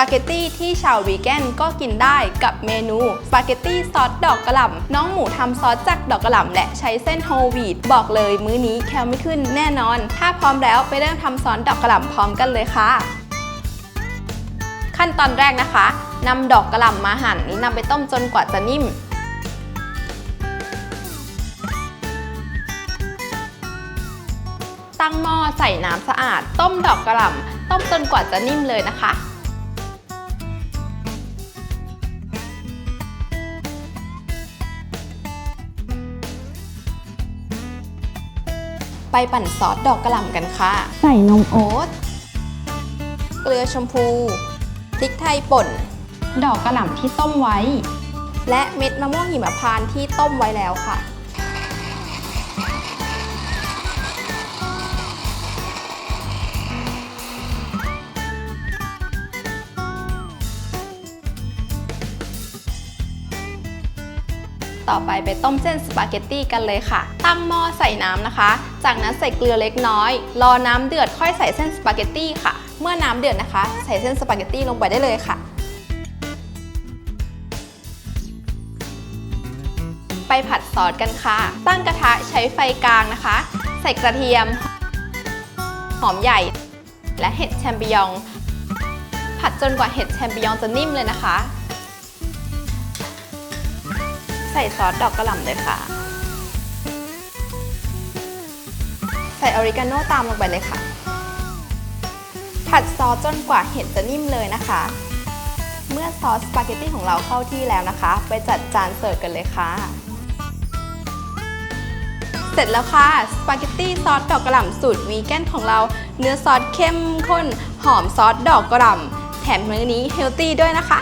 ปาเกตตี้ที่ชาววีแกนก็กินได้กับเมนูสปาเกตตี้ซอสดอกกระหล่ำน้องหมูทำซอสจากดอกกระหล่ำและใช้เส้นโฮลวีตบอกเลยมื้อนี้แคลไม่ขึ้นแน่นอน ถ้าพร้อมแล้วไปเริ่มทำซอสดอกกระหล่ำพร้อมกันเลยค่ะ ขั้นตอนแรกนะคะนำดอกกระหล่ำมาหั่นนำไปต้มจนกว่าจะนิ่มตั้งหม้อใส่น้ำสะอาด ต้มดอกกระหล่ำต้มจนกว่าจะนิ่มเลยนะคะ ไปปั่นซอสดอกกระหล่ำกันค่ะ ใส่นมโอ๊ต เกลือชมพู พริกไทยป่น ดอกกระหล่ำที่ต้มไว้ และเม็ดมะม่วงหิมพานต์ที่ต้มไว้แล้วค่ะ ต่อไปไปต้มเส้นสปาเกตตี้กันเลยค่ะ ตั้งหม้อใส่น้ำนะคะ จากนั้นใส่เกลือเล็กน้อย รอน้ำเดือดค่อยใส่เส้นสปาเกตตี้ค่ะ เมื่อน้ำเดือดนะคะ ใส่เส้นสปาเกตตี้ลงไปได้เลยค่ะ ไปผัดซอสกันค่ะ ตั้งกระทะใช้ไฟกลางนะคะ ใส่กระเทียม หอมใหญ่ และเห็ดแชมปิญอง ผัดจนกว่าเห็ดแชมปิญองจะนิ่มเลยนะคะ ส่ซอสดอกกระหล่ำเลยค่ะ ใส่ออริกาโนตามลงไปเลยค่ะ ผัดซอสจนกว่าเห็ดจะนิ่มเลยนะคะ เมื่อซอสสปาเกตตี้ของเราเข้าที่แล้วนะคะ ไปจัดจานเสิร์ฟกันเลยค่ะ เสร็จแล้วค่ะ สปาเกตตี้ซอสดอกกระหล่ำสูตรวีแกนของเรา เนื้อซอสเข้มข้น หอมซอสดอกกระหล่ำแถมมื้อนี้เฮลตี้ด้วยนะคะ